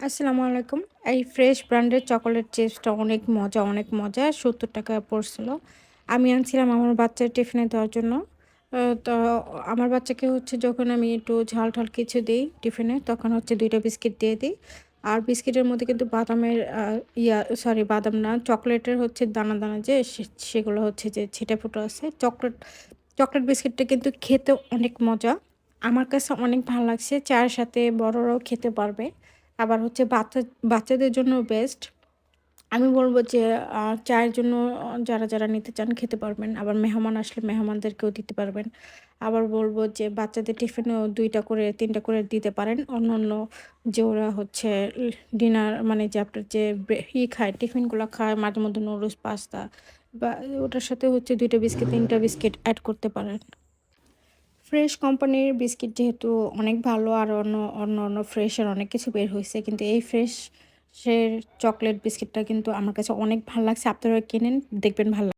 আসসালামু আলাইকুম। এই ফ্রেশ ব্র্যান্ডের চকোলেট চিপসটা অনেক মজা, অনেক মজা। ৳৭০ পড়ছিল। আমি আনছিলাম আমার বাচ্চার টিফিনে দেওয়ার জন্য। তো আমার বাচ্চাকে হচ্ছে যখন আমি একটু ঝাল-টাল কিছু দিই টিফিনে, তখন হচ্ছে দুইটা বিস্কিট দিয়ে দিই। আর বিস্কিটের মধ্যে কিন্তু বাদামের ইয়া সরি বাদাম না, চকলেটের হচ্ছে দানা, দানা যে সেগুলো হচ্ছে যে ছিটে ফুটো আছে। চকলেট চকলেট বিস্কিটটা কিন্তু খেতেও অনেক মজা। আমার কাছে অনেক ভালো লাগছে। চায়ের সাথে বড়রাও খেতে পারবে। আবার হচ্ছে বাচ্চা বাচ্চাদের জন্য বেস্ট। আমি বলব যে চায়ের জন্য যারা, যারা নিতে চান খেতে পারবেন। আবার মেহমান আসলে মেহমানদেরকেও দিতে পারবেন। আবার বলব যে বাচ্চাদের টিফিনেও দুইটা করে ৩ টা করে দিতে পারেন। অন্য অন্য যে ওরা হচ্ছে ডিনার মানে যে আপনার যে ই খায় টিফিনগুলো খায় মাঝে মধ্যে নুডলস, পাস্তা বা ওটার সাথে হচ্ছে দুইটা বিস্কিট ৩ টা বিস্কিট অ্যাড করতে পারেন। ফ্রেশ কোম্পানির বিস্কিট যেহেতু অনেক ভালো আর অন্য অন্য, অন্য ফ্রেশের অনেক কিছু বের হয়েছে কিন্তু এই ফ্রেশের চকলেট বিস্কিটটা কিন্তু আমার কাছে অনেক ভালো লাগছে। আপনারা কিনেন দেখবেন ভালো